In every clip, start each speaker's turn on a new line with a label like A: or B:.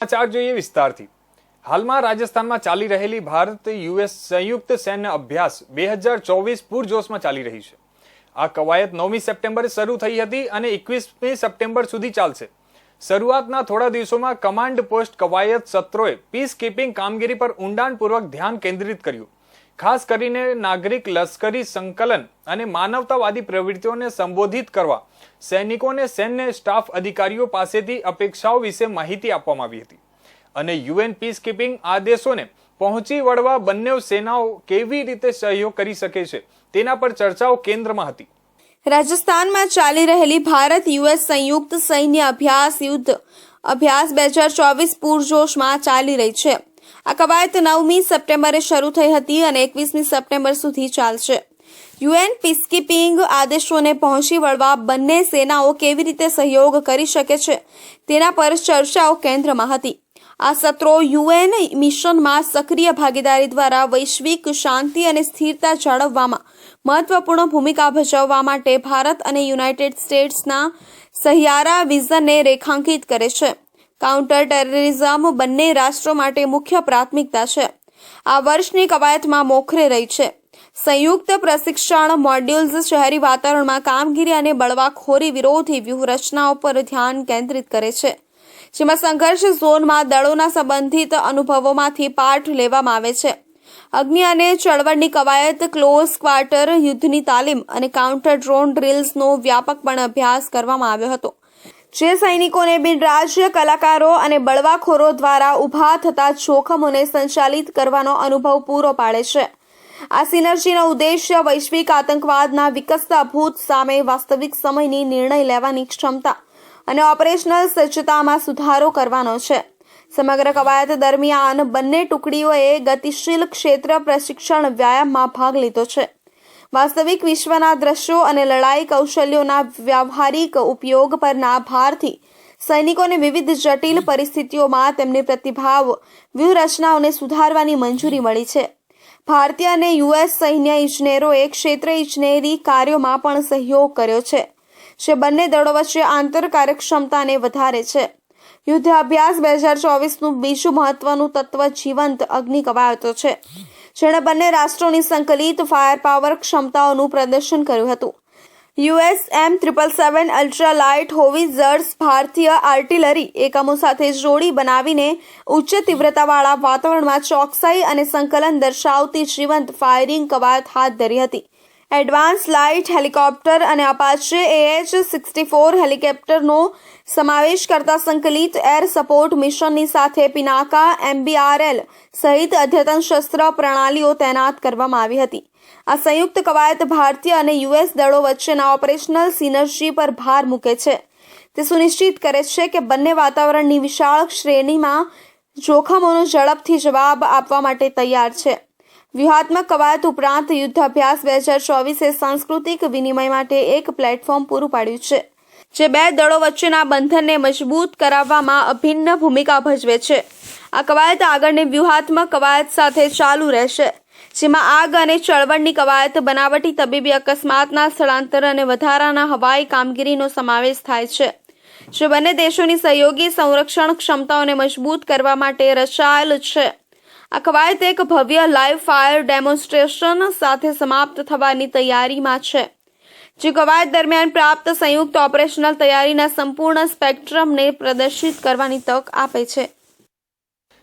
A: સમાચાર જોઈએ વિસ્તારથી. હાલમાં રાજસ્થાનમાં ચાલી રહેલી ભારત યુએસ સંયુક્ત સૈન્ય અભ્યાસ બે હજાર ચોવીસ પૂરજોશમાં ચાલી રહી છે. આ કવાયત નવમી સપ્ટેમ્બરે શરૂ થઈ હતી અને એકવીસમી સપ્ટેમ્બર સુધી ચાલશે. શરૂઆતના થોડા દિવસોમાં કમાન્ડ પોસ્ટ કવાયત સત્રોએ પીસ કીપિંગ કામગીરી પર ઊંડાણપૂર્વક ધ્યાન કેન્દ્રિત કર્યું. ખાસ કરીને નાગરિક લશ્કરી સંકલન અને માનવતાવાદી પ્રવૃત્તિઓને સંબોધિત કરવા, સૈનિકોને સૈન્ય સ્ટાફ અધિકારીઓ પાસેથી અપેક્ષાઓ વિશે માહિતી આપવામાં આવી હતી. અને યુએન પીસ કીપિંગ આદેશોને પહોંચી વળવા બંને સેનાઓ કેવી રીતે સહયોગ કરી શકે છે, તેના પર ચર્ચાઓ કેન્દ્રમાં હતી.
B: રાજસ્થાનમાં ચાલી રહેલી ભારત યુએસ સંયુક્ત સૈન્ય અભ્યાસ યુદ્ધ અભ્યાસ બે હજાર ચોવીસ પૂરજોશમાં ચાલી રહી છે. આ કવાયત નવમી સપ્ટેમ્બરે શરૂ થઈ હતી અને એકવીસમી સપ્ટેમ્બર સુધી ચાલશે. યુએન પીસકીપિંગ આદેશોને પહોંચી વળવા બંને સેનાઓ કેવી રીતે સહયોગ કરી શકે છે તેના પર ચર્ચાઓ કેન્દ્રમાં હતી. આ સત્રો યુએન મિશનમાં સક્રિય ભાગીદારી દ્વારા વૈશ્વિક શાંતિ અને સ્થિરતા જાળવવામાં મહત્વપૂર્ણ ભૂમિકા ભજવવા માટે ભારત અને યુનાઇટેડ સ્ટેટ્સના સહિયારા વિઝનને રેખાંકિત કરે છે. કાઉન્ટર ટેરરિઝમ બંને રાષ્ટ્રો માટે મુખ્ય પ્રાથમિકતા છે. આ વર્ષની કવાયતમાં મોખરે રહી છે. સંયુક્ત પ્રશિક્ષણ મોડ્યુલ્સ શહેરી વાતાવરણમાં કામગીરી અને બળવાખોરી વિરોધી વ્યૂહરચનાઓ પર ધ્યાન કેન્દ્રિત કરે છે. જેમાં સંઘર્ષ ઝોનમાં દળોના સંબંધિત અનુભવોમાંથી પાઠ લેવામાં આવે છે. અગ્નિ અને ચળવળની કવાયત, ક્લોઝ ક્વાર્ટર યુદ્ધની તાલીમ અને કાઉન્ટર ડ્રોન ડ્રિલ્સનો વ્યાપકપણે અભ્યાસ કરવામાં આવ્યો હતો. જે સૈનિકોને બિનરાજ્ય કલાકારો અને બળવાખોરો દ્વારા ઊભા થતા જોખમોને સંચાલિત કરવાનો અનુભવ પૂરો પાડે છે. આ સિનર્જીનો ઉદ્દેશ્ય વૈશ્વિક આતંકવાદના વિકસતા ભૂત સામે વાસ્તવિક સમયની નિર્ણય લેવાની ક્ષમતા અને ઓપરેશનલ સજ્જતામાં સુધારો કરવાનો છે. સમગ્ર કવાયત દરમિયાન બંને ટુકડીઓએ ગતિશીલ ક્ષેત્ર પ્રશિક્ષણ વ્યાયામમાં ભાગ લીધો છે. વાસ્તવિક વિશ્વના દ્રશ્યો અને લડાઈ કૌશલ્યોના વ્યવહારિક ઉપયોગ પરના ભારથી સૈનિકોને વિવિધ જટિલ પરિસ્થિતિઓમાં તેમની પ્રતિભાવ વ્યૂહરચનાઓને સુધારવાની મંજૂરી મળી છે. ભારતીય અને યુએસ સૈન્ય ઇજનેરોએ ક્ષેત્ર ઇજનેરી કાર્યોમાં પણ સહયોગ કર્યો છે, જે બંને દળો વચ્ચે આંતર કાર્યક્ષમતાને વધારે છે. યુદ્ધ અભ્યાસ બે હજાર ચોવીસનું બીજું મહત્વનું તત્વ જીવંત અગ્નિ કવાયતો છે. જેણે બંને રાષ્ટ્રોની સંકલિત ફાયર પાવર ક્ષમતાઓનું પ્રદર્શન કર્યું હતું. US M triple seven ultra light howitzers ભારતીય આર્ટિલરી એકમો સાથે જોડી બનાવીને ઉચ્ચ તીવ્રતાવાળા વાતાવરણમાં ચોકસાઈ અને સંકલન દર્શાવતી જીવંત ફાયરિંગ કવાયત હાથ ધરી હતી. એડવાન્સ લાઇટ, હેલિકોપ્ટર અને અપાચે એએચ સિક્સટી ફોર હેલિકોપ્ટરનો સમાવેશ કરતા સંકલિત એર સપોર્ટ મિશનની સાથે પિનાકા, એમબીઆરએલ સહિત અદ્યતન શસ્ત્ર પ્રણાલીઓ તૈનાત કરવામાં આવી હતી. આ સંયુક્ત કવાયત ભારતીય અને યુએસ દળો વચ્ચેના ઓપરેશનલ સિનર્જી પર ભાર મૂકે છે. તે સુનિશ્ચિત કરે છે કે બંને વાતાવરણની વિશાળ શ્રેણીમાં જોખમોનો ઝડપથી જવાબ આપવા માટે તૈયાર છે. વ્યૂહાત્મક કવાયત ઉપરાંત યુદ્ધાભ્યાસ બે હજાર ચોવીસે સાંસ્કૃતિક વિનિમય માટે એક પ્લેટફોર્મ પૂરું પાડ્યું છે, જે બે દળો વચ્ચેના બંધનને મજબૂત કરાવવામાં અભિન્ન ભૂમિકા ભજવે છે. આ કવાયત આગળની વ્યૂહાત્મક કવાયત સાથે ચાલુ રહેશે, જેમાં આગ અને ચળવળની કવાયત, બનાવટી તબીબી અકસ્માતના સ્થળાંતર અને વધારાના હવાઈ કામગીરીનો સમાવેશ થાય છે, જે બંને દેશોની સહયોગી સંરક્ષણ ક્ષમતાઓને મજબૂત કરવા માટે રચાયેલ છે. આ કવાયત એક ભવ્ય લાઈવ ફાયર ડેમોન્સ્ટ્રેશન સાથે સમાપ્ત થવાની તૈયારીમાં છે. જે કવાયત દરમિયાન પ્રાપ્ત સંયુક્ત ઓપરેશનલ તૈયારીના સંપૂર્ણ સ્પેક્ટ્રમને પ્રદર્શિત કરવાની તક આપે છે.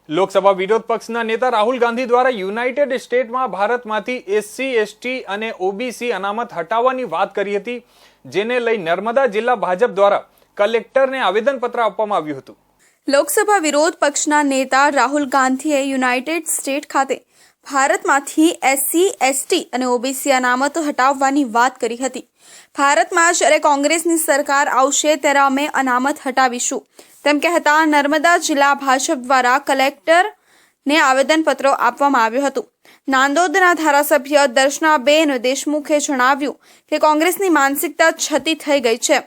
A: લોકસભા વિરોધ પક્ષના નેતા રાહુલ ગાંધી દ્વારા યુનાઇટેડ સ્ટેટમાં ભારતમાંથી એસસી, એસટી અને ઓબીસી અનામત હટાવવાની વાત કરી હતી, જેને લઈ નર્મદા જિલ્લા ભાજપ દ્વારા કલેક્ટરને આવેદનપત્ર આપવામાં આવ્યું હતું.
B: લોકસભા વિરોધ પક્ષના નેતા રાહુલ ગાંધીએ યુનાઇટેડ સ્ટેટ ખાતે ભારતમાંથી એસસી, એસટી અને ઓબીસી અનામતો હટાવવાની વાત કરી હતી. ભારતમાં જ્યારે કોંગ્રેસની સરકાર આવશે ત્યારે અમે અનામત હટાવીશું. તેમ કહેતા નર્મદા જિલ્લા ભાજપ દ્વારા કલેક્ટરને આવેદનપત્રો આપવામાં આવ્યું હતું. નાંદોદના ધારાસભ્ય દર્શનાબેન દેશમુખે જણાવ્યું કે કોંગ્રેસની માનસિકતા છતી થઈ ગઈ છે.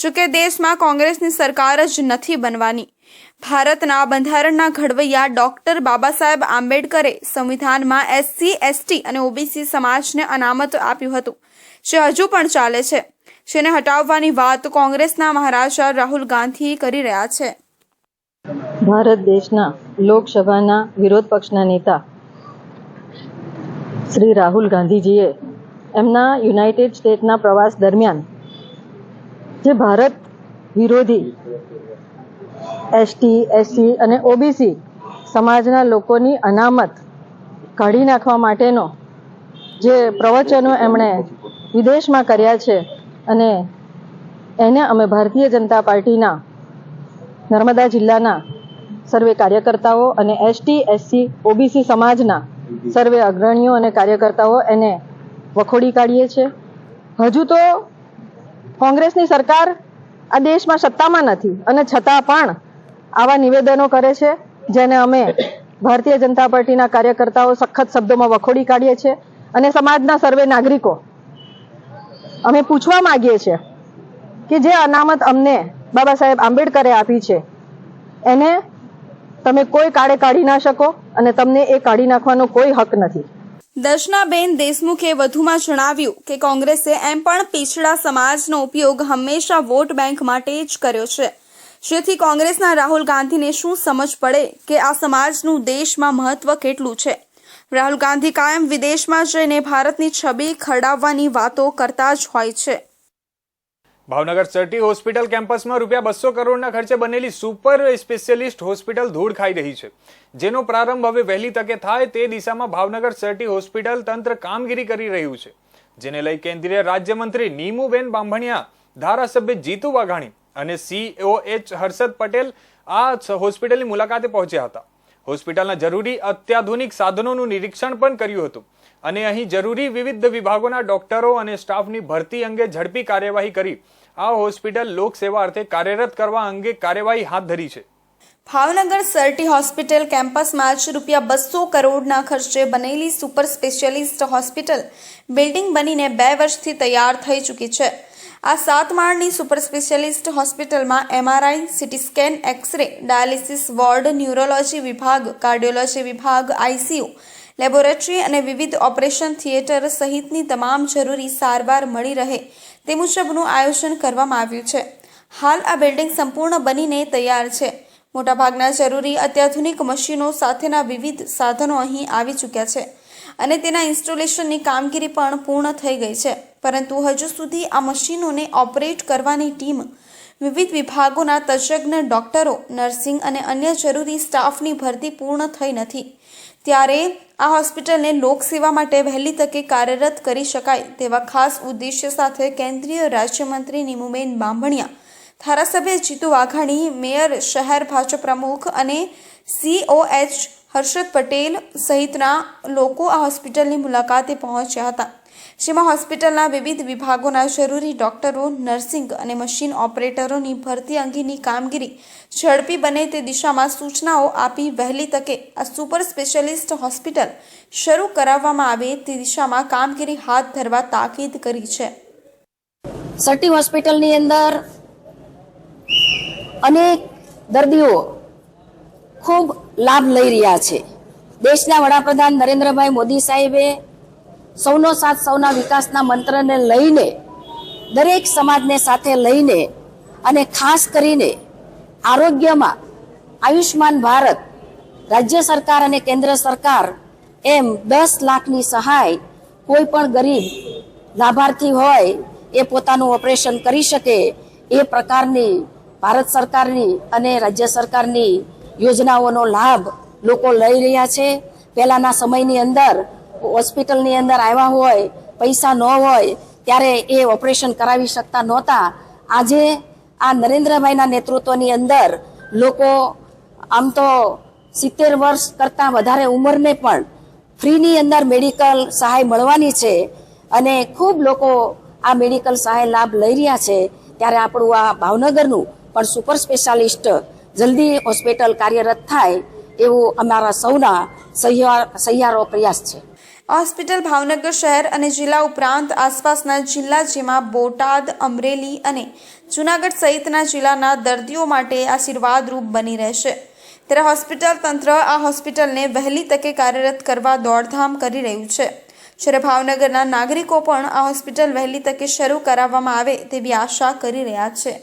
B: જોકે દેશમાં કોંગ્રેસની સરકાર જ નથી બનવાની. ભારતના બંધારણના ઘડવૈયા ડોક્ટર બાબા સાહેબ આંબેડકરે સંવિધાનમાં એસસી, એસટી અને ઓબીસી સમાજને અનામત આપ્યું હતું, જે હજુ પણ ચાલે છે. જેને હટાવવાની વાત કોંગ્રેસના મહારાજા રાહુલ ગાંધી કરી રહ્યા છે.
C: ભારત દેશના લોકસભાના વિરોધ પક્ષના નેતા શ્રી રાહુલ ગાંધીજીએ એમના યુનાઇટેડ સ્ટેટના પ્રવાસ દરમિયાન જે ભારત વિરોધી એસટી, એસસી અને ઓબીસી સમાજના લોકોની અનામત કાઢી નાખવા માટેનો જે પ્રવચનો એમણે વિદેશમાં કર્યા છે અને એને અમે ભારતીય જનતા પાર્ટીના નર્મદા જિલ્લાના સર્વે કાર્યકર્તાઓ અને એસટી, એસસી, ઓબીસી સમાજના સર્વે અગ્રણીઓ અને કાર્યકર્તાઓ એને વખોડી કાઢીએ છે. હજુ તો કોંગ્રેસની સરકાર આ દેશમાં સત્તામાં નથી અને છતાં પણ આવા નિવેદનો કરે છે, જેને અમે ભારતીય જનતા પાર્ટીના કાર્યકર્તાઓ સખત શબ્દોમાં વખોડી કાઢીએ છીએ અને સમાજના સર્વે નાગરિકો અમે પૂછવા માંગીએ છીએ કે જે અનામત અમને બાબા સાહેબ આંબેડકરે આપી છે, એને તમે કોઈ કાળે કાઢી ના શકો અને તમને એ કાઢી નાખવાનો કોઈ હક નથી.
B: દર્શનાબેન દેશમુખે વધુમાં જણાવ્યું કે કોંગ્રેસે એમ પણ પીછડા સમાજનો ઉપયોગ હંમેશા વોટ બેંક માટે જ કર્યો છે. જેથી કોંગ્રેસના રાહુલ ગાંધીને શું સમજ પડે કે આ સમાજનું દેશમાં મહત્વ કેટલું છે? રાહુલ ગાંધી કાયમ વિદેશમાં જઈને ભારતની છબી ખરડાવવાની વાતો કરતા જ હોય છે.
A: ભાવનગર સર્ટી હોસ્પિટલ કેમ્પસમાં રૂપિયા બસો કરોડના ખર્ચે બનેલી સુપર સ્પેશિયલિસ્ટ હોસ્પિટલ ધૂળ ખાઈ રહી છે. જેનો પ્રારંભ હવે વહેલી તકે થાય તે દિશામાં ભાવનગર સર્ટી હોસ્પિટલ તંત્ર કામગીરી કરી રહ્યું છે. જેને લઈ કેન્દ્રીય રાજ્યમંત્રી નીમુબેન બાંભણિયા, ધારાસભ્ય જીતુ વાઘાણી અને સીઓએચ હર્ષદ પટેલ આ હોસ્પિટલની મુલાકાતે પહોંચ્યા હતા. હોસ્પિટલના જરૂરી અત્યાધુનિક સાધનોનું નિરીક્ષણ પણ કર્યું હતું. અને અહીં જરૂરી વિવિધ વિભાગોના ડોક્ટરો અને સ્ટાફની ભરતી અંગે ઝડપી કાર્યવાહી કરી. આ હોસ્પિટલ લોકસેવા અર્થે કાર્યરત કરવા અંગે કાર્યવાહી હાથ ધરી છે.
B: ભાવનગર સર્ટી હોસ્પિટલ કેમ્પસમાં જ રૂપિયા બસો કરોડના ખર્ચે બનેલી સુપર સ્પેશિયાલિસ્ટ હોસ્પિટલ બિલ્ડિંગ બનીને બે વર્ષથી તૈયાર થઈ ચૂકી છે. આ સાત માળની સુપર સ્પેશિયાલિસ્ટ હોસ્પિટલમાં MRI, CT scan, X-ray, dialysis ward, neurology વિભાગ, કાર્ડિયોલોજી વિભાગ આઈસીયુ લેબોરેટરી અને વિવિધ ઓપરેશન થિયેટર સહિતની તમામ જરૂરી સારવાર મળી રહે તે મુજબનું આયોજન કરવામાં આવ્યું છે. હાલ આ બિલ્ડિંગ સંપૂર્ણ બનીને તૈયાર છે. મોટાભાગના જરૂરી અત્યાધુનિક મશીનો સાથેના વિવિધ સાધનો અહીં આવી ચૂક્યા છે અને તેના ઇન્સ્ટોલેશનની કામગીરી પણ પૂર્ણ થઈ ગઈ છે. પરંતુ હજુ સુધી આ મશીનોને ઓપરેટ કરવાની ટીમ વિવિધ વિભાગોના તજજ્ઞ, ડોક્ટરો, નર્સિંગ અને અન્ય જરૂરી સ્ટાફની ભરતી પૂર્ણ થઈ નથી. ત્યારે આ હોસ્પિટલને લોકસેવા માટે વહેલી તકે કાર્યરત કરી શકાય તેવા ખાસ ઉદ્દેશ્ય સાથે કેન્દ્રીય રાજ્યમંત્રી નીમુબેન બાંભણિયા ધારાસભ્ય જીતુ વાઘાણી, મેયર શહેર ભાજપ પ્રમુખ અને સીઓએચ હર્ષદ પટેલ સહિતના લોકો આ હોસ્પિટલની મુલાકાતે પહોંચ્યા હતા. જેમાં હોસ્પિટલના વિવિધ વિભાગોના જરૂરી ડોક્ટરો, નર્સિંગ અને મશીન ઓપરેટરોની ભરતી અંગેની કામગીરી ઝડપી બને તે દિશામાં સૂચનાઓ આપી વહેલી તકે આ સુપર સ્પેશિયલિસ્ટ હોસ્પિટલ શરૂ કરાવવામાં આવે તે દિશામાં કામગીરી હાથ ધરવા તાકીદ કરી છે.
D: સટી હોસ્પિટલની અંદર અનેક દર્દીઓ ખૂબ લાભ લઈ રહ્યા છે. દેશના વડાપ્રધાન નરેન્દ્રભાઈ મોદી સાહેબે સૌનો સાથ સૌના વિકાસના મંત્રને લઈને, દરેક સમાજને સાથે લઈને અને ખાસ કરીને આરોગ્યમાં આયુષ્માન ભારત, રાજ્ય સરકાર અને કેન્દ્ર સરકાર એમ દસ લાખની સહાય કોઈ પણ ગરીબ લાભાર્થી હોય એ પોતાનું ઓપરેશન કરી શકે એ પ્રકારની ભારત સરકારની અને રાજ્ય સરકારની યોજનાઓનો લાભ લોકો લઈ રહ્યા છે. પહેલાંના સમયની અંદર હોસ્પિટલની અંદર આવ્યા હોય, પૈસા ન હોય, ત્યારે એ ઓપરેશન કરાવી શકતા નહોતા. આજે આ નરેન્દ્રભાઈના નેતૃત્વની અંદર લોકો આમ તો સિત્તેર વર્ષ કરતાં વધારે ઉંમરને પણ ફ્રીની અંદર મેડિકલ સહાય મળવાની છે અને ખૂબ લોકો આ મેડિકલ સહાય લાભ લઈ રહ્યા છે. ત્યારે આપણું આ ભાવનગરનું પણ સુપર સ્પેશિયાલિસ્ટ જલ્દી હોસ્પિટલ કાર્યરત થાય એવું અમારા સૌના સહિયાર સહિયારો પ્રયાસ છે.
B: હોસ્પિટલ ભાવનગર શહેર અને જિલ્લા ઉપરાંત આસપાસના જિલ્લા જેમાં બોટાદ, અમરેલી અને જૂનાગઢ સહિતના જિલ્લાના દર્દીઓ માટે આશીર્વાદરૂપ બની રહેશે. ત્યારે હોસ્પિટલ તંત્ર આ હોસ્પિટલને વહેલી તકે કાર્યરત કરવા દોડધામ કરી રહ્યું છે. જ્યારે ભાવનગરના નાગરિકો પણ આ હોસ્પિટલ વહેલી તકે શરૂ કરાવવામાં આવે તેવી આશા કરી રહ્યા છે.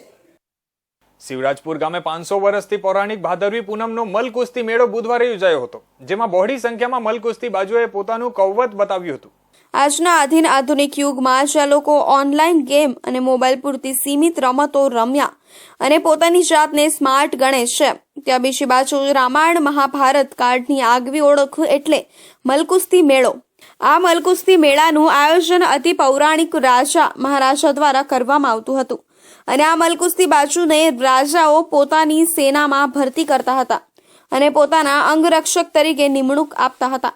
A: શિવરાજપુર ગામે પાંચસો વર્ષથી પૌરાણિક ભાદરવી પૂનમનો મલકુસ્તી મેળો બુધવારે યોજાયો હતો, જેમાં બહોળી સંખ્યામાં મલકુસ્તી બાજુએ પોતાનું કૌવત બતાવ્યું હતું.
B: આજના આધીન આધુનિક યુગમાં જ્યાં લોકો ઓનલાઈન ગેમ અને મોબાઈલ પૂરતી સીમિત રમતો રમ્યા અને પોતાની જાતને સ્માર્ટ ગણે છે, ત્યાં બીજી બાજુ રામાયણ મહાભારત કાર્ડની આગવી ઓળખ એટલે મલકુસ્તી મેળો. આ મલકુસ્તી મેળાનું આયોજન અતિ પૌરાણિક રાજા મહારાજા દ્વારા કરવામાં આવતું હતું. અને આ મલકુસ્તી બાજુને રાજાઓ પોતાની સેનામાં ભરતી કરતા હતા અને પોતાના અંગરક્ષક તરીકે નિમણૂક આપતા હતા.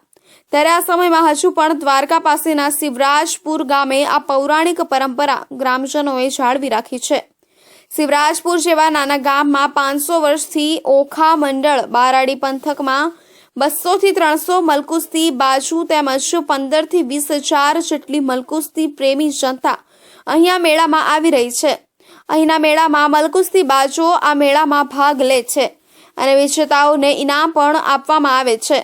B: ત્યારે આ સમયમાં હજુ પણ દ્વારકા પાસેના શિવરાજપુર ગામે આ પૌરાણિક પરંપરા ગ્રામજનોએ જાળવી રાખી છે. શિવરાજપુર જેવા નાના ગામમાં પાંચસો વર્ષથી ઓખા મંડળ બારાડી પંથકમાં બસો થી ત્રણસો મલકુસ્તી બાજુ તેમજ પંદરથી વીસ હજાર જેટલી મલકુસ્તી પ્રેમી જનતા અહીંયા મેળામાં આવી રહી છે. અહીંના મેળામાં મલકુસ્તી બાજુ આ મેળામાં ભાગ લે છે અને વિજેતાઓને ઇનામ પણ આપવામાં આવે છે.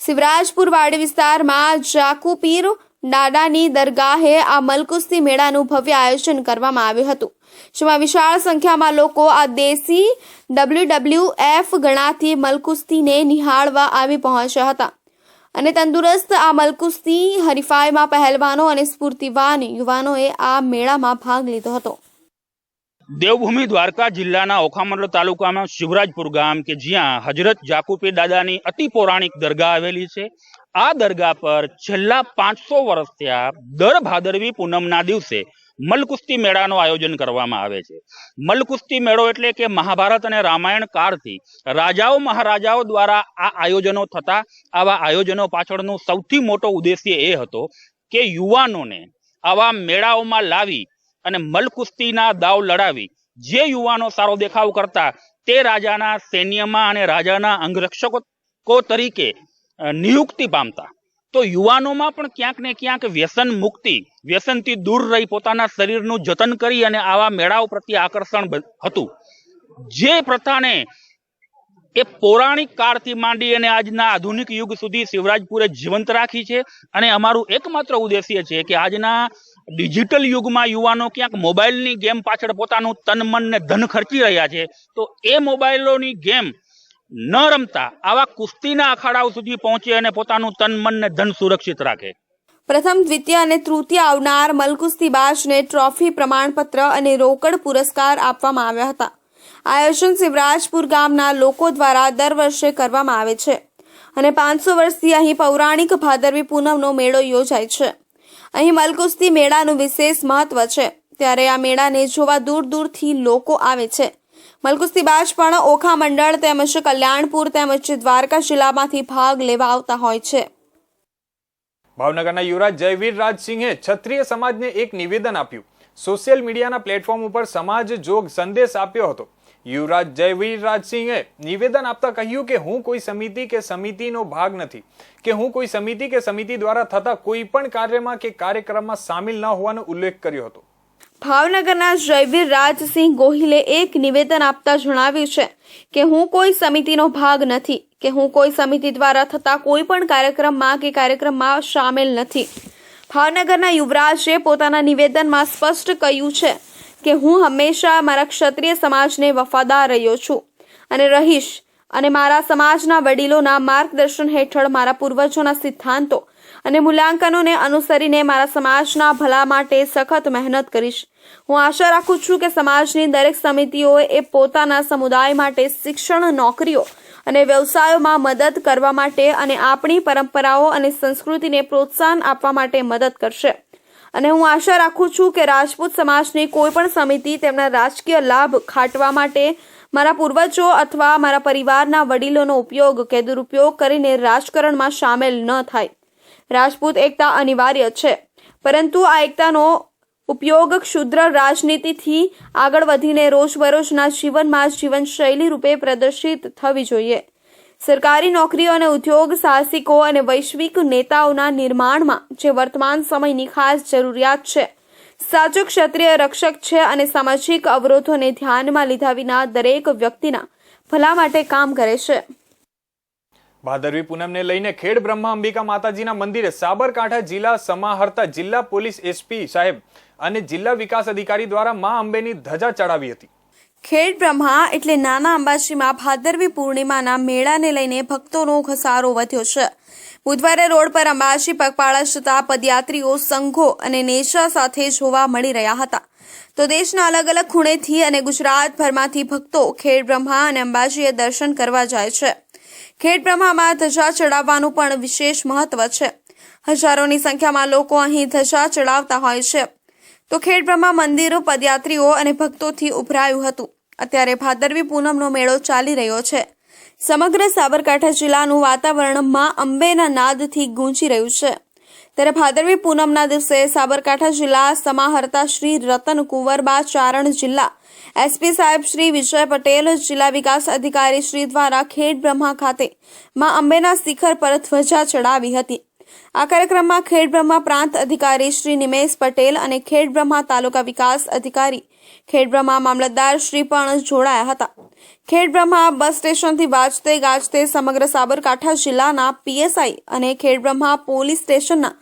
B: શિવરાજપુર વાડી વિસ્તારમાં જાકુપીર દાદાની દરગાહે આ મલકુસ્તી મેળાનું ભવ્ય આયોજન કરવામાં આવ્યું હતું, જેમાં વિશાળ સંખ્યામાં લોકો આ દેશી ડબલ્યુ એફ ગણાતી મલકુસ્તીને નિહાળવા આવી પહોંચ્યા હતા. અને તંદુરસ્ત આ મલકુસ્તી હરીફાઈમાં પહેલવાનો અને સ્ફૂર્તિવાન યુવાનોએ આ મેળામાં ભાગ લીધો હતો.
E: દેવભૂમિ દ્વારકા જિલ્લાના ઓખામંડળ તાલુકામાં શિવરાજપુર ગામ કે જ્યાં હજરત જાકુપી દાદાની અતિ પૌરાણિક દરગાહ આવેલી છે. આ દરગાહ પર છેલ્લા પાંચસો વર્ષ થયા દર ભાદરવી પૂનમના દિવસે મલકુસ્તી મેળાનું આયોજન કરવામાં આવે છે. મલકુસ્તી મેળો એટલે કે મહાભારત અને રામાયણ કાળથી રાજાઓ મહારાજાઓ દ્વારા આ આયોજનો થતા આવા આયોજનો પાછળનો સૌથી મોટો ઉદ્દેશ્ય એ હતો કે યુવાનોને આવા મેળાઓમાં લાવી અને મલકુસ્તીના દાવ લડાવી. જે યુવાનો સારો દેખાવ કરતા તે રાજાના સૈન્યમાં અને રાજાના અંગરક્ષકો તરીકે નિયુક્તિ પામતા. તો યુવાનોમાં પણ ક્યાંક ને ક્યાંક વ્યસન મુક્તિ, વ્યસનથી દૂર રહી પોતાના શરીરનું જતન કરી અને આવા મેળાઓ પ્રત્યે આકર્ષણ હતું. જે પ્રથાને એ પૌરાણિક કાળથી માંડી અને આજના આધુનિક યુગ સુધી શિવરાજપુરે જીવંત રાખી છે અને અમારું એકમાત્ર ઉદ્દેશ્ય છે કે આજના ડિજિટલ યુગમાં યુવાનો ક્યાંક મોબાઈલની ગેમ પાછળ પોતાનું તન, મન ને ધન ખર્ચી રહ્યા છે. તો એ મોબાઈલોની ગેમ ન રમતા આવા કુસ્તીના અખાડાઓ સુધી પહોંચે અને પોતાનું તન, મન ને ધન સુરક્ષિત રાખે.
B: પ્રથમ, દ્વિતીય અને તૃતીય આવનાર મલકુસ્તીબાજને ટ્રોફી પ્રમાણપત્ર અને રોકડ પુરસ્કાર આપવામાં આવ્યા હતા. આયોજન શિવરાજપુર ગામના લોકો દ્વારા દર વર્ષે કરવામાં આવે છે. અને પાંચસો વર્ષથી અહીં પૌરાણિક ભાદરવી પૂનમનો મેળો યોજાય છે. અહીં મલકુસ્તી મેળાનું વિશેષ મહત્વ છે. ત્યારે આ મેળાને જોવા દૂર દૂરથી લોકો આવે છે. મલકુસ્તીબાજ પણ ઓખા મંડળ તેમજ કલ્યાણપુર તેમજ દ્વારકા જિલ્લામાંથી ભાગ લેવા આવતા હોય છે.
A: ભાવનગરના યુવરાજ જયવીર રાજસિંહે ક્ષત્રિય સમાજને એક નિવેદન આપ્યું. સોશિયલ મીડિયાના પ્લેટફોર્મ ઉપર સમાજ જોગ સંદેશ આપ્યો હતો. યુવરાજ જયવીર રાજસિંહે નિવેદન આપતા કહ્યું કે હું કોઈ સમિતિ કે સમિતિનો ભાગ નથી, કે હું કોઈ સમિતિ કે સમિતિ દ્વારા થતા કોઈ પણ કાર્યમાં કે કાર્યક્રમમાં સામેલ ન હોવાનો ઉલ્લેખ કર્યો હતો.
B: ભાવનગરના જયવીર રાજસિંહ ગોહિલે એક નિવેદન આપતા જણાવ્યું છે કે હું કોઈ સમિતિનો ભાગ નથી, કે હું કોઈ સમિતિ દ્વારા થતા કોઈ પણ કાર્યક્રમમાં કે કાર્યક્રમમાં સામેલ નથી. ભાવનગરના યુવરાજે પોતાના નિવેદનમાં સ્પષ્ટ કહ્યું છે કે હું હંમેશા મારા ક્ષત્રિય સમાજને વફાદાર રહ્યો છું અને રહીશ અને મારા સમાજના વડીલોના માર્ગદર્શન હેઠળ મારા પૂર્વજોના સિદ્ધાંતો અને મૂલ્યાંકનોને અનુસરીને મારા સમાજના ભલા માટે સખત મહેનત કરીશ. હું આશા રાખું છું કે સમાજની દરેક સમિતિઓએ એ પોતાના સમુદાય માટે શિક્ષણ, નોકરીઓ અને વ્યવસાયોમાં મદદ કરવા માટે અને આપણી પરંપરાઓ અને સંસ્કૃતિને પ્રોત્સાહન આપવા માટે મદદ કરશે. અને હું આશા રાખું છું કે રાજપૂત સમાજની કોઈ પણ સમિતિ તેમના રાજકીય લાભ ખાટવા માટે મારા પૂર્વજો અથવા મારા પરિવારના વડીલોનો ઉપયોગ કે દુરુપયોગ કરીને રાજકારણમાં સામેલ ન થાય. રાજપૂત એકતા અનિવાર્ય છે. પરંતુ આ એકતાનો ઉપયોગ ક્ષુદ્ર રાજનીતિથી આગળ વધીને રોજબરોજના જીવનમાં જીવનશૈલી રૂપે પ્રદર્શિત થવી જોઈએ. સરકારી નોકરીઓ અને ઉદ્યોગ સાહસિકો અને વૈશ્વિક નેતાઓના નિર્માણમાં જે વર્તમાન સમયની ખાસ જરૂરિયાત છે. સાચો ક્ષત્રિય રક્ષક છે અને સામાજિક અવરોધોને ધ્યાનમાં લીધા વિના દરેક વ્યક્તિના ભલા માટે કામ કરે છે.
A: ભાદરવી પૂનમને લઈને ખેડ બ્રહ્મા અંબિકા માતાજીના મંદિરે સાબરકાંઠા જિલ્લા સમાહર્તા જિલ્લા પોલીસ એસપી સાહેબ અને જિલ્લા વિકાસ અધિકારી દ્વારા મા અંબેની ધજા ચડાવી હતી.
B: ખેડ બ્રહ્મા એટલે નાના અંબાજીમાં ભાદરવી પૂર્ણિમાના મેળાને લઈને ભક્તોનો ઘસારો વધ્યો છે. બુધવારે રોડ પર અંબાજી પગપાળા જતા પદયાત્રીઓ સંઘો અને નેશા સાથે જોવા મળી રહ્યા હતા. તો દેશના અલગ અલગ ખૂણેથી અને ગુજરાતભરમાંથી ભક્તો ખેડ બ્રહ્મા અને અંબાજીએ દર્શન કરવા જાય છે. ખેડ બ્રહ્મામાં ધજા ચડાવવાનું પણ વિશેષ મહત્વ છે. હજારોની સંખ્યામાં લોકો અહીં ધજા ચડાવતા હોય છે. તો ખેડબ્રહ્મા મંદિરો, પદયાત્રીઓ અને ભક્તોથી ઉભરાયું હતું. અત્યારે ભાદરવી પૂનમનો મેળો ચાલી રહ્યો છે. સમગ્ર સાબરકાંઠા જિલ્લાનું વાતાવરણમાં અંબેના નાદથી ગૂંજી રહ્યું છે. ત્યારે ભાદરવી પૂનમના દિવસે સાબરકાંઠા જિલ્લા સમાહર્તા શ્રી રતન કુંવરબા ચારણ જિલ્લા એસપી સાહેબ શ્રી વિજય પટેલ, જિલ્લા વિકાસ અધિકારી શ્રી દ્વારા ખેડ બ્રહ્મા ખાતે માં અંબેના શિખર પર ધ્વજા ચડાવી હતી. આ કાર્યક્રમમાં ખેડ બ્રહ્મા પ્રાંત અધિકારી શ્રી નિમેશ પટેલ અને ખેડ બ્રહ્મા તાલુકા વિકાસ અધિકારી ખેડ બ્રહ્મા મામલતદાર શ્રી પણ જોડાયા હતા. ખેડ બ્રહ્મા બસ સ્ટેશનથી વાજતે ગાજતે સમગ્ર સાબરકાંઠા જિલ્લાના પીએસઆઈ અને ખેડ બ્રહ્મા પોલીસ સ્ટેશનના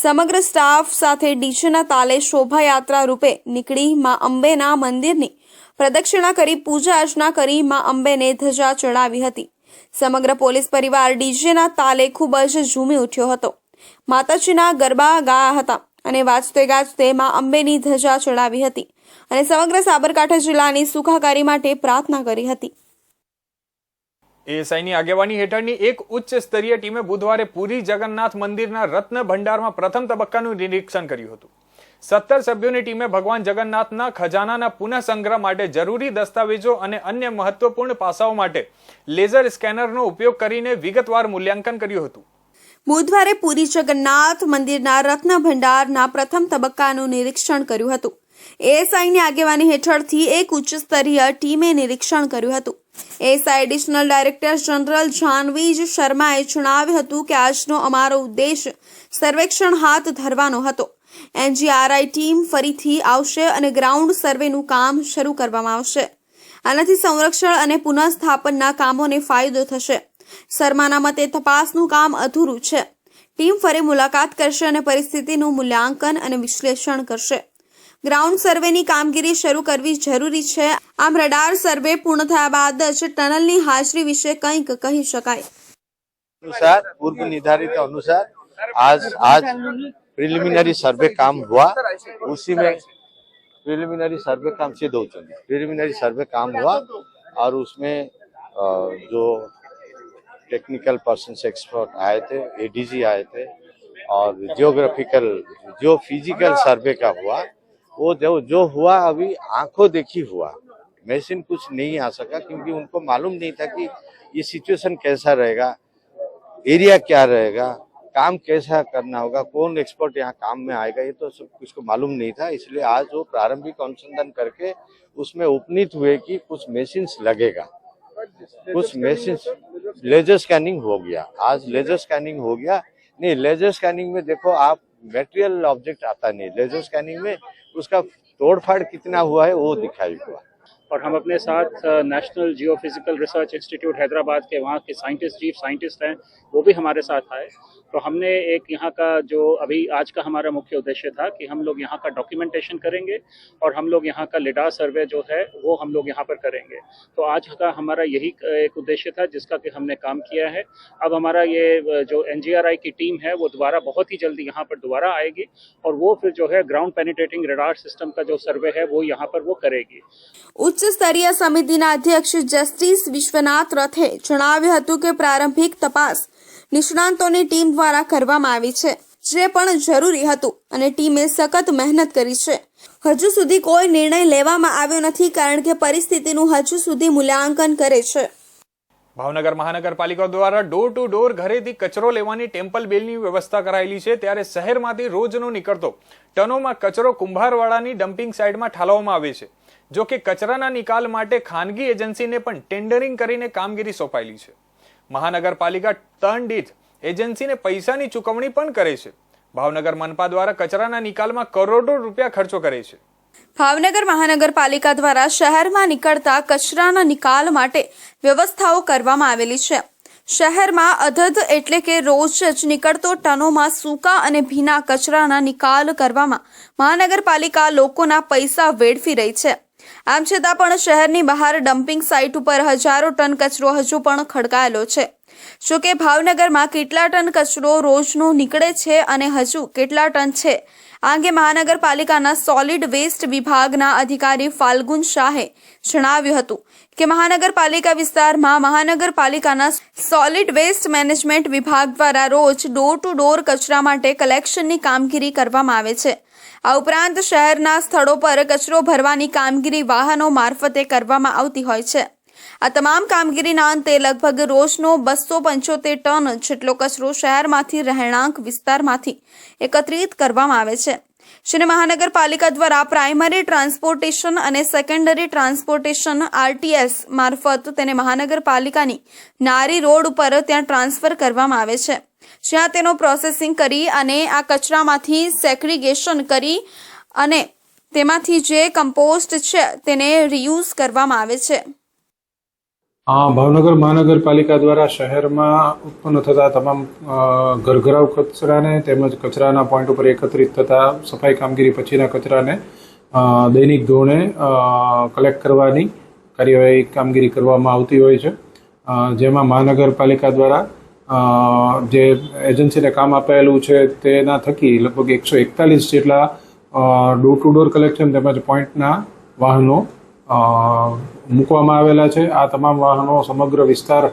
B: સમગ્ર સ્ટાફ સાથે ડીજેના તાલે શોભાયાત્રા રૂપે નીકળી માં અંબેના મંદિરની પ્રદક્ષિણા કરી પૂજા અર્ચના કરી માં અંબેને ધજા ચડાવી હતી. સમગ્ર પોલીસ પરિવાર ડીજેના તાલે ખૂબ જ ઝૂમી ઉઠ્યો હતો. માતાજીના ગરબા ગાયા હતા અને વાજતે ગાજતે માં અંબેની ધજા ચડાવી હતી અને સમગ્ર સાબરકાંઠા જિલ્લાની સુખાકારી માટે પ્રાર્થના કરી હતી.
A: એએસઆઈની આગેવાની હેઠળની એક ઉચ્ચ સ્તરીય ટીમે બુધવારે પુરી જગન્નાથ મંદિરના રત્ન ભંડારમાં પ્રથમ તબક્કાનું નિરીક્ષણ કર્યું હતું. સત્તર સભ્યોની ટીમે ભગવાન જગન્નાથના ખજાનાના પુનઃસંગ્રહ માટે જરૂરી દસ્તાવેજો અને અન્ય મહત્વપૂર્ણ પાસાઓ માટે લેઝર સ્કેનરનો ઉપયોગ કરીને વિગતવાર મૂલ્યાંકન કર્યું હતું.
B: બુધવારે પુરી જગન્નાથ મંદિરના રત્ન ભંડારના પ્રથમ તબક્કાનું નિરીક્ષણ કર્યું હતું. એએસઆઈની આગેવાની હેઠળથી એક ઉચ્ચ સ્તરીય ટીમે નિરીક્ષણ કર્યું હતું. ASI additional director general Janvij શર્માએ જણાવ્યું હતું કે આજનો અમારો ઉદ્દેશ સર્વેક્ષણ હાથ ધરવાનો હતો. એનજીઆરઆઈ ટીમ ફરીથી આવશે અને ગ્રાઉન્ડ સર્વેનું કામ શરૂ કરવામાં આવશે. આનાથી સંરક્ષણ અને પુનઃસ્થાપનના કામોને ફાયદો થશે. શર્માના મતે તપાસનું કામ અધૂરું છે ટીમ ફરી મુલાકાત કરશે અને પરિસ્થિતિનું મૂલ્યાંકન અને વિશ્લેષણ કરશે ગ્રાઉન્ડ સર્વેની કામગીરી શરૂ કરવી જરૂરી છે આમ રડાર સર્વે પૂર્ણ થયા બાદ જ ટનલની હાજરી વિશે કંઈક કહી શકાય
F: अनुसार पूर्व निर्धारित अनुसार आज आज प्रिलिमिनरी सर्वे काम हुआ उसी में प्रिलिमिनरी सर्वे काम से दो चंदी प्रिलिमिनरी सर्वे काम हुआ और उसमें अ, जो टेक्निकल पर्सन एक्सपर्ट आए थे एडीजी आए थे, और जियोग्राफिकल जो फ़िज़िकल सर्वे का हुआ, वो जो जो हुआ अभी आँखों देखी हुआ मशीन कुछ नहीं आ सका क्योंकि उनको मालूम नहीं था कि ये सिचुएशन कैसा रहेगा एरिया क्या रहेगा, काम कैसा करना होगा, कौन एक्सपर्ट यहाँ काम में आएगा, ये तो सब कुछ को मालूम नहीं था, इसलिए आज वो प्रारंभिक अनुसंधान करके उसमें उपनीत हुए कि कुछ मशीन लगेगा। कुछ मशीन लेजर स्कैनिंग हो गया। आज लेजर स्कैनिंग हो गया। नहीं, लेजर स्कैनिंग में देखो, आप मेटेरियल ऑब्जेक्ट आता नहीं। लेजर स्कैनिंग में उसका तोड़फाड़ कितना हुआ है, वो दिखाई हुआ।
G: और हम अपने साथ national geophysical research institute Hyderabad के वहाँ के साइंटिस्ट चीफ साइंटिस्ट हैं, वो भी हमारे साथ आए। तो हमने एक यहाँ का जो अभी आज का हमारा मुख्य उद्देश्य था कि हम लोग यहाँ का डॉक्यूमेंटेशन करेंगे और हम लोग यहाँ का लिडा सर्वे जो है वो हम लोग यहाँ पर करेंगे तो आज का हमारा यही एक उद्देश्य था जिसका कि हमने काम किया है अब हमारा ये जो एन की टीम है वो दोबारा बहुत ही जल्दी यहाँ पर दोबारा आएगी और वो फिर जो है ग्राउंड पेनिट्रेटिंग रडार सिस्टम का जो सर्वे है वो यहाँ पर वो करेगी
B: ઉચ્ચ સ્તરીય સમિતિના અધ્યક્ષ જસ્ટિસ વિશ્વનાથ રથે જણાવ્યું હતું કે પ્રારંભિક તપાસ નિષ્ણાંતોની ટીમ દ્વારા કરવામાં આવી છે, જે પણ જરૂરી હતું અને ટીમે સખત મહેનત કરી છે. હજુ સુધી કોઈ નિર્ણય લેવામાં આવ્યો નથી કારણ કે પરિસ્થિતિનું હજુ સુધી મૂલ્યાંકન કરે છે.
A: ભાવનગર મહાનગરપાલિકા દ્વારા ડોર ટુ ડોર ઘરેથી કચરો લેવાની ટેમ્પલ બેલની વ્યવસ્થા કરાયેલી છે, ત્યારે શહેરમાંથી રોજનો નીકળતો ટનોમાં કચરો કુંભારવાડાની ડમ્પિંગ સાઇટમાં ઠાલવવામાં આવે છે જો કે કચરાના નિકાલ માટે ખાનગી એજન્સીને પણ ટેન્ડરિંગ કરીને કામગીરી સોંપાયેલી છે. મહાનગરપાલિકા ટર્ન દીઠ એજન્સીને પૈસાની ચૂકવણી પણ કરે છે. ભાવનગર મનપા દ્વારા કચરાના નિકાલમાં કરોડો રૂપિયા ખર્ચો કરે છે.
B: ભાવનગર મહાનગરપાલિકા દ્વારા શહેરમાં નીકળતા કચરાના નિકાલ માટે વ્યવસ્થાઓ કરવામાં આવેલી છે. શહેરમાં અધધ એટલે કે રોજ જ નીકળતો ટનોમાં સૂકા અને ભીના કચરાના નિકાલ કરવામાં મહાનગરપાલિકા લોકોના પૈસા વેડફી રહી છે. આમ છતાં પણ શહેરની બહાર ડમ્પિંગ સાઇટ ઉપર હજારો ટન કચરો હજુ પણ ખડકાયેલો છે. જોકે ભાવનગરમાં કેટલા ટન કચરો રોજનો નીકળે છે અને હજુ કેટલા ટન છે? આ અંગે મહાનગરપાલિકાના સોલિડ વેસ્ટ વિભાગના અધિકારી ફાલ્ગુન શાહે જણાવ્યું હતું કે મહાનગરપાલિકા વિસ્તારમાં મહાનગરપાલિકાના સોલિડ વેસ્ટ મેનેજમેન્ટ વિભાગ દ્વારા રોજ ડોર ટુ ડોર કચરા માટે કલેક્શનની કામગીરી કરવામાં આવે છે. આ ઉપરાંત શહેરના સ્થળો પર કચરો ભરવાની કામગીરી વાહનો મારફતે કરવામાં આવતી હોય છે. આ તમામ કામગીરીના અંતે લગભગ રોજનો બસો પંચોતેર ટન જેટલો કચરો શહેરમાંથી રહેણાંક વિસ્તારમાંથી એકત્રિત કરવામાં આવે છે. શ્રી મહાનગરપાલિકા દ્વારા પ્રાઇમરી ટ્રાન્સપોર્ટેશન અને સેકન્ડરી ટ્રાન્સપોર્ટેશન આરટીએસ મારફત તેને મહાનગરપાલિકાની નારી રોડ ઉપર ત્યાં ટ્રાન્સફર કરવામાં આવે છે. જ્યાં તેનો પ્રોસેસિંગ કરી અને આ કચરામાંથી સેગ્રીગેશન કરી અને તેમાંથી જે કમ્પોસ્ટ છે તેને રિયુઝ કરવામાં આવે છે.
H: ભાવનગર મહાનગરપાલિકા દ્વારા શહેરમાં ઉત્પન્ન થતા તમામ ઘરઘરાવ કચરાને તેમજ કચરાના પોઈન્ટ ઉપર એકત્રિત થતા સફાઈ કામગીરી પછીના કચરાને દૈનિક ધોરણે કલેક્ટ કરવાની કાર્યવાહી કામગીરી કરવામાં આવતી હોય છે. જેમાં મહાનગરપાલિકા દ્વારા જે એજન્સીને કામ અપાયેલું છે તેના થકી લગભગ એકસો એકતાલીસ જેટલા ડોર ટુ ડોર કલેક્શન તેમજ પોઈન્ટના વાહનો મૂકવામાં આવેલા છે. આ તમામ વાહનો સમગ્ર વિસ્તાર,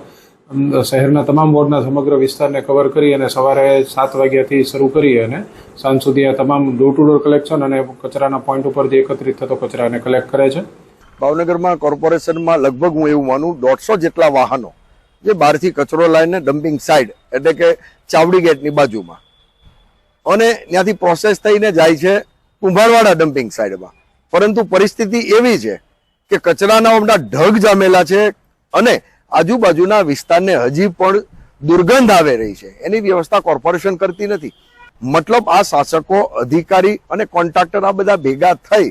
H: શહેરના તમામ વોર્ડના સમગ્ર વિસ્તારને કવર કરી અને સવારે સાત વાગ્યાથી શરૂ કરી અને સાંજ સુધી આ તમામ ડોર ટુ ડોર કલેક્શન અને કચરાના પોઈન્ટ ઉપર જે એકત્રિત થતો કચરાને કલેક્ટ કરે છે.
I: ભાવનગરમાં કોર્પોરેશનમાં લગભગ હું એવું માનું દોઢસો જેટલા વાહનો જે બહારથી કચરો લાવીને ડમ્પિંગ સાઇડ એટલે કે ચાવડી ગેટની બાજુમાં. અને ત્યાંથી પ્રોસેસ થઈને જાય છે કુંભારવાડા ડમ્પિંગ સાઇડમાં પરંતુ પરિસ્થિતિ એવી છે કે કચરાના હમણાં ઢગ જામેલા છે અને આજુબાજુના વિસ્તારને હજી પણ દુર્ગંધ આવે રહી છે. એની વ્યવસ્થા કોર્પોરેશન કરતી નથી. મતલબ આ શાસકો, અધિકારી અને કોન્ટ્રાક્ટર આ બધા ભેગા થઈ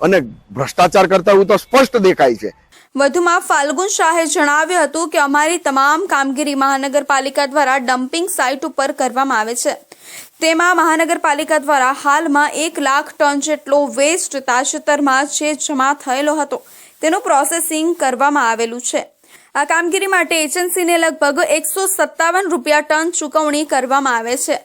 I: અને ભ્રષ્ટાચાર કરતા એવું તો સ્પષ્ટ દેખાય છે
B: વધુમાં ફાલ્ગુન શાહે જણાવ્યું હતું કે અમારી તમામ કામગીરી મહાનગરપાલિકા દ્વારા ડમ્પિંગ સાઇટ ઉપર કરવામાં આવે છે. તેમાં મહાનગરપાલિકા દ્વારા હાલમાં એક લાખ ટન જેટલો વેસ્ટ તાજેતરમાં જે જમા થયેલો હતો, તેનું પ્રોસેસિંગ કરવામાં આવેલું છે. આ કામગીરી માટે એજન્સીને લગભગ એકસો સત્તાવન રૂપિયા ટન ચૂકવણી કરવામાં આવે છે.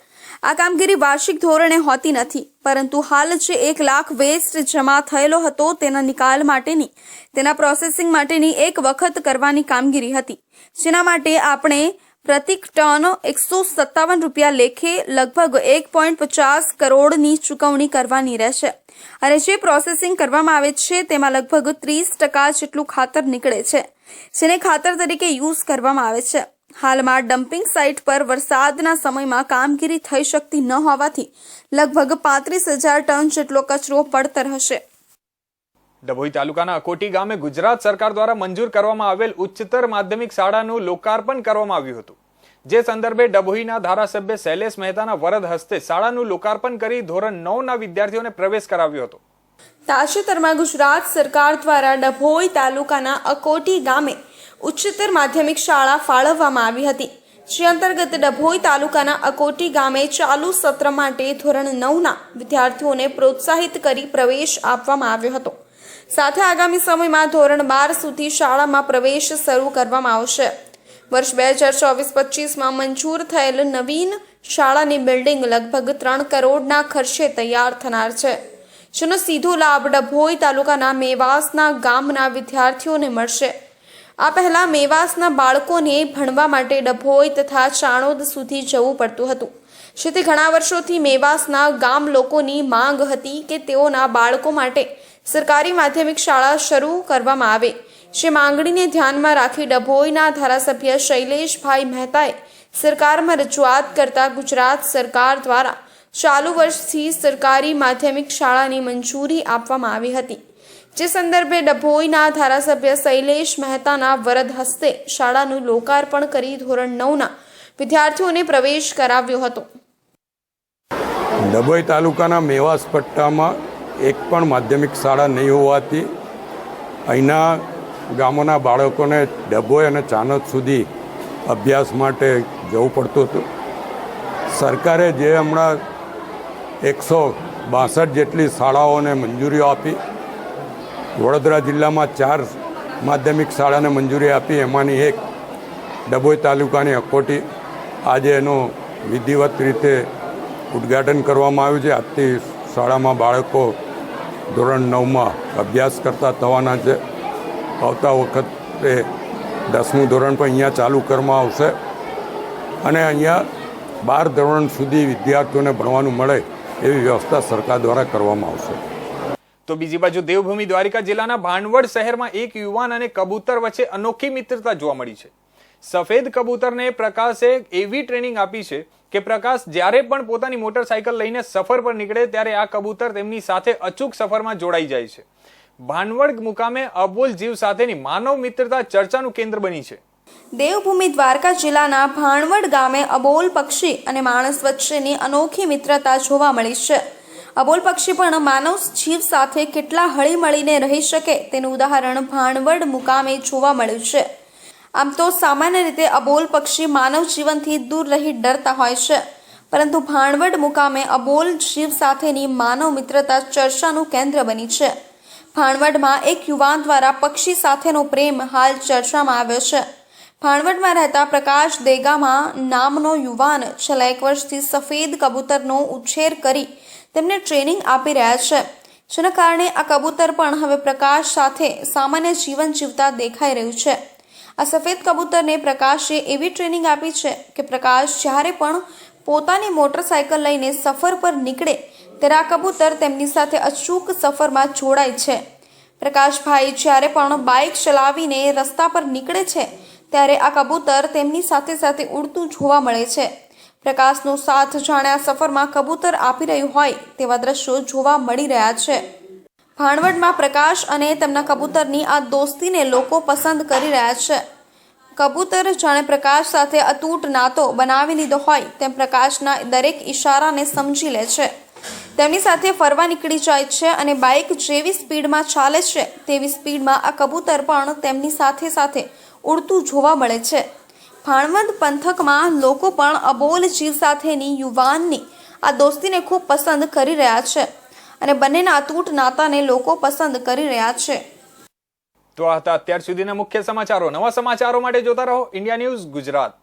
B: આ કામગીરી વાર્ષિક ધોરણે હોતી નથી, પરંતુ હાલ જે એક લાખ વેસ્ટ જમા થયેલો હતો તેના નિકાલ માટેની, તેના પ્રોસેસિંગ માટેની એક વખત કરવાની કામગીરી હતી. જેના માટે આપણે પ્રતિક ટન એકસો સત્તાવન રૂપિયા લેખે લગભગ એક પોઈન્ટ પચાસ કરોડની ચૂકવણી કરવાની રહેશે. અને જે પ્રોસેસિંગ કરવામાં આવે છે તેમાં લગભગ ત્રીસ ટકા જેટલું ખાતર નીકળે છે, જેને ખાતર તરીકે યુઝ કરવામાં આવે છે. હાલમાં ડમ્પિંગ સાઇટ પર વરસાદના સમયમાં કામગીરી થઈ શકતી ન હોવાથી લગભગ પાંત્રીસ હજાર ટન જેટલો કચરો પડતર હશે.
A: ડભોઈ તાલુકાના અકોટી ગામે ગુજરાત સરકાર દ્વારા મંજૂર કરવામાં આવેલ ઉચ્ચતર માધ્યમિક શાળાનું લોકાર્પણ કરવામાં આવ્યું હતું. જે સંદર્ભે ડભોઈના ધારાસભ્ય શૈલેષ મહેતાના વરદ હસ્તે શાળાનું લોકાર્પણ કરી ધોરણ નવના વિદ્યાર્થીઓને પ્રવેશ કરાવ્યો હતો.
B: તાજેતરમાં ગુજરાત સરકાર દ્વારા ડભોઈ તાલુકાના અકોટી ગામે ઉચ્ચતર માધ્યમિક શાળા ફાળવવામાં આવી હતી, જે અંતર્ગત ડભોઈ તાલુકાના અકોટી ગામે ચાલુ સત્ર માટે ધોરણ નવના વિદ્યાર્થીઓને પ્રોત્સાહિત કરી પ્રવેશ આપવામાં આવ્યો હતો. સાથે આગામી સમયમાં ધોરણ બાર સુધી શાળામાં પ્રવેશ શરૂ કરવામાં આવશે. વર્ષ બે હજાર ચોવીસ પચીસમાં મંજૂર થયેલ નવીન શાળાની બિલ્ડિંગ લગભગ ત્રણ કરોડના ખર્ચે તૈયાર થનાર છે, જેનો સીધો લાભ ડભોઈ તાલુકાના મેવાસના ગામના વિદ્યાર્થીઓને મળશે. આ પહેલાં મેવાસના બાળકોને ભણવા માટે ડભોઈ તથા ચાણોદ સુધી જવું પડતું હતું. જેથી ઘણા વર્ષોથી મેવાસના ગામ લોકોની માંગ હતી કે તેઓના બાળકો માટે સરકારી માધ્યમિક શાળા શરૂ કરવામાં આવે. જે માંગણીને ધ્યાનમાં રાખી ડભોઈના ધારાસભ્ય શૈલેષભાઈ મહેતાએ સરકારમાં રજૂઆત કરતા ગુજરાત સરકાર દ્વારા ચાલુ વર્ષથી સરકારી માધ્યમિક શાળાની મંજૂરી આપવામાં આવી હતી. જે સંદર્ભે ડભોઈના ધારાસભ્ય શૈલેષ મહેતાના વરદ હસ્તે શાળાનું લોકાર્પણ કરી ધોરણ નવના વિદ્યાર્થીઓને પ્રવેશ કરાવ્યો હતો.
J: ડભોઈ તાલુકાના મેવાસ પટ્ટામાં એક પણ માધ્યમિક શાળા નહીં હોવાથી અહીંના ગામોના બાળકોને ડભોઈ અને ચાનોદ સુધી અભ્યાસ માટે જવું પડતું હતું. સરકારે જે હમણાં એકસો બાસઠ જેટલી શાળાઓને મંજૂરીઓ આપી વડોદરા જિલ્લામાં ચાર માધ્યમિક શાળાને મંજૂરી આપી. એમાંની એક ડભોઈ તાલુકાની અકોટી. આજે એનું વિધિવત રીતે ઉદ્ઘાટન કરવામાં આવ્યું છે. આજથી શાળામાં બાળકો ધોરણ નવમાં અભ્યાસ કરતા થવાના છે. આવતા વખતે દસમું ધોરણ પણ અહીંયા ચાલુ કરવામાં આવશે. અને અહીંયા બાર ધોરણ સુધી વિદ્યાર્થીઓને ભણવાનું મળે એવી વ્યવસ્થા સરકાર દ્વારા કરવામાં આવશે.
A: તો બીજી બાજુ દેવભૂમિ દ્વારિકા જિલ્લાના ભાંડવડ શહેરમાં એક યુવાન અને કબૂતર વચ્ચે અનોખી મિત્રતા જોવા મળી છે. સફેદ કબૂતરને પ્રકાશે એવી ટ્રેનિંગ આપી છે કે પ્રકાશ જ્યારે પણ પોતાની મોટરસાયકલ લઈને સફર પર નીકળે ત્યારે આ કબૂતર તેમની સાથે અચૂક સફરમાં જોડાઈ જાય છે. ભાંડવડ મુકામે અબોલ જીવ સાથેની માનવ મિત્રતા ચર્ચાનું કેન્દ્ર બની છે.
B: દેવભૂમિ દ્વારકા જિલ્લાના ભાણવડ ગામે અબોલ પક્ષી અને માણસ વચ્ચેની અનોખી મિત્રતા જોવા મળી છે. અબોલ પક્ષી પણ માનવ જીવ સાથે કેટલા હળીમળીને રહી શકે તેનું ઉદાહરણ ભાણવડ મુકામે જોવા મળ્યું છે. આમ તો સામાન્ય રીતે અબોલ પક્ષી માનવ જીવનથી દૂર રહી ડરતા હોય છે. પરંતુ ભાણવડ મુકામે અબોલ જીવ સાથેની માનવ મિત્રતા ચર્ચાનું કેન્દ્ર બની છે. ભાણવડમાં એક યુવાન દ્વારા પક્ષી સાથેનો પ્રેમ હાલ ચર્ચામાં આવ્યો છે. ભાણવડમાં રહેતા પ્રકાશ દેગામાં નામનો યુવાન છેલ્લા એક વર્ષથી સફેદ કબૂતરનો ઉછેર કરી તેમને ટ્રેનિંગ આપી રહ્યા છે. જેના કારણે આ કબૂતર પણ હવે પ્રકાશ સાથે સામાન્ય જીવન જીવતા દેખાઈ રહ્યું છે. આ સફેદ કબૂતરને પ્રકાશે એવી ટ્રેનિંગ આપી છે કે પ્રકાશ જ્યારે પણ પોતાની મોટરસાયકલ લઈને સફર પર નીકળે, ત્યારે આ કબૂતર તેમની સાથે અચૂક સફરમાં જોડાય છે. પ્રકાશભાઈ જ્યારે પણ બાઇક ચલાવીને રસ્તા પર નીકળે છે, ત્યારે આ કબૂતર તેમની સાથે સાથે ઉડતું જોવા મળે છે. પ્રકાશનો સાથ જાણે આ સફરમાં કબૂતર આપી રહ્યું હોય તેવા દ્રશ્યો જોવા મળી રહ્યા છે. ભાણવડમાં પ્રકાશ અને તેમના કબૂતરની આ દોસ્તીને લોકો પસંદ કરી રહ્યા છે. કબૂતર જાણે પ્રકાશ સાથે અતૂટ નાતો બનાવી લીધો હોય તેમ પ્રકાશના દરેક ઈશારાને સમજી લે છે. તેમની સાથે ફરવા નીકળી જાય છે અને બાઇક જેવી સ્પીડમાં ચાલે છે તેવી સ્પીડમાં આ કબૂતર પણ તેમની સાથે સાથે ઉડતું જોવા મળે છે. ભાણવડ પંથકમાં લોકો પણ અબોલ જીવ સાથેની યુવાનની આ દોસ્તીને ખૂબ પસંદ કરી રહ્યા છે અને બંનેના અતૂટ નાતાને લોકો પસંદ કરી રહ્યા છે.
A: તો આ હતા અત્યાર સુધીના મુખ્ય સમાચારો. નવા સમાચારો માટે જોતા રહો. India news Gujarat.